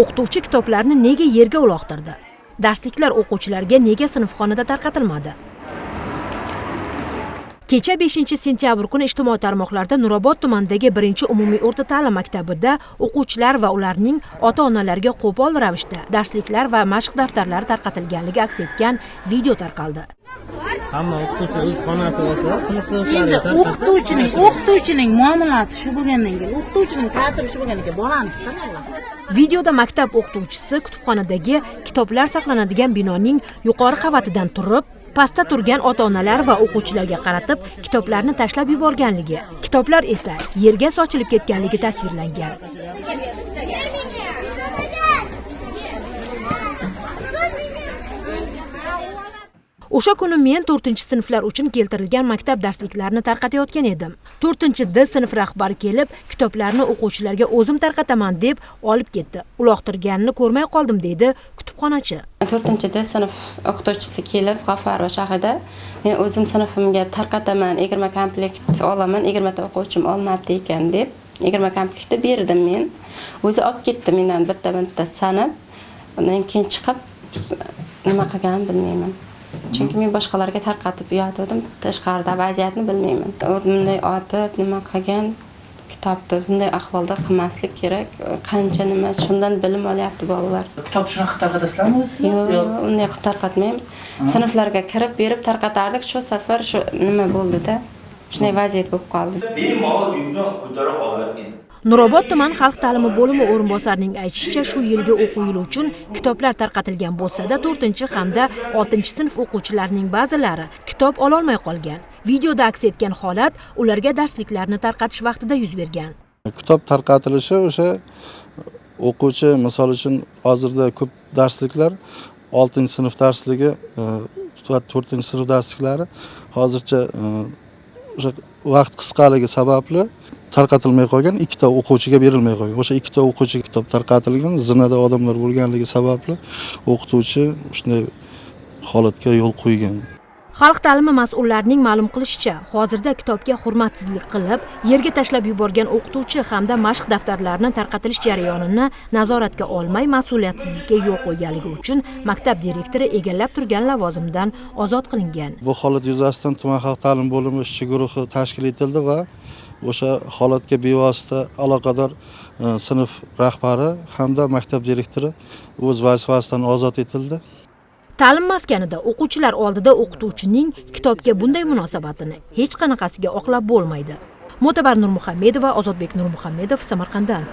o'qituvchi kitoblarni nega yerga uloqtirdi? Darsliklar o'quvchilarga nega sinfxonada tarqatilmadi? Kecha 5 sentyabr kuni ijtimoiy tarmoqlarda nurobod tumanidagi birinchi umumiy o'rta ta'lim maktabida o'quvchilar va ularning ota onalariga qo'pol ravishda darsliklar va mashq daftarlari tarqatilganligi aks etgan video tarqaldi. Hamma o'qituvchi o'z xonasi olsa sinf endi o'qituvchining o'qituvchining muomalasi shu bo'lgandan keyin o'qituvchining ta'siri shu bo'lgandan keyin bolani videoda maktab o'qituvchisi kutubxonadagi kitoblar saqlanadigan binoning yuqori qavatidan turib pastda turgan ota onalar va o'quvchilarga qaratib kitoblarni tashlab yuborganligi. Kitoblar esa yerga sochilib ketganligi tasvirlangan o'sha kuni men to'rtinchi sinflar uchun keltirilgan maktab darsliklarini tarqatayotgan edim. To'rtinchi d sinf rahbari kelib kitoblarni o'quvchilarga o'zim tarqataman deb olib ketdi. Uloqtirganini ko'rmay qoldim deydi kutubxonachi. To'rtinchi d sinf o'qituvchisi kelib g'affarova shahida men o'zim sinfimga tarqataman yigirma komplekt olaman yigirmata o'quvchim olmabdi ekan deb yigirma komplektni berdim men. O'zi olib ketdi mendan bitta bitta sanab undan keyin chiqib nima qilganini bilmayman. Chunki men boshqalarga tarqatib uyatdim tashqarida vaziyatni bilmayman. Bunday otib nima qilgan? Kitobni bunday ahvolda qilmaslik kerak. Qancha nima shundan bilim olyapti bolalar. Kitobni shunaqa tarqatasizlarmi o'zi yo'q unday qilib tarqatmaymiz. Sinflarga kirib berib tarqatardik. Shu safar shu nima bo'ldida shunday vaziyat bo'lib qoldi. Bemalol yukni ko'tara olar edi nurobod tuman xalq ta'limi bo'limi o'rinbosarining aytishicha shu yilgi o'quv yili uchun kitoblar tarqatilgan bo'lsa-da to'rtinchi hamda oltinchi sinf o'quvchilarining ba'zilari kitob ololmay qolgan. Videoda aks etgan holat ularga darsliklarni tarqatish vaqtida yuz bergan. Kitob tarqatilishi o'sha o'quvchi misol uchun hozirda ko'p darsliklar oltinchi sinf darsligi e, va to'rtinchi sinf darsliklari hozircha e, o'sha vaqt qisqaligi sababli tarqatilmay qolgan ikkita o'quvchiga berilmay qolgan. O'sha ikkita o'quvchi kitob tarqatilgan zinada odamlar bo'lganligi sababli o'qituvchi shunday holatga yo'l qo'ygan. Xalq ta'limi mas'ullarining ma'lum qilishicha hozirda kitobga hurmatsizlik qilib yerga tashlab yuborgan o'qituvchi hamda mashq daftarlarini tarqatilish jarayonini nazoratga olmay mas'uliyatsizlikka yo'l qo'yganligi uchun maktab direktori egallab turgan lavozimidan ozod qilingan. Bu holat yuzasidan tuman xalq ta'limi bo'limi ishchi guruhi tashkil etildi va o'sha holatga bevosita aloqador e, sinf rahbari hamda maktab direktori o'z vazifasidan ozod etildi. Ta'lim maskanida o'quvchilar oldida o'qituvchining kitobga bunday munosabatini hech qanaqasiga oqlab bo'lmaydi. Mo'tabar nurmuhammedova ozodbek nurmuhammedov samarqanddan.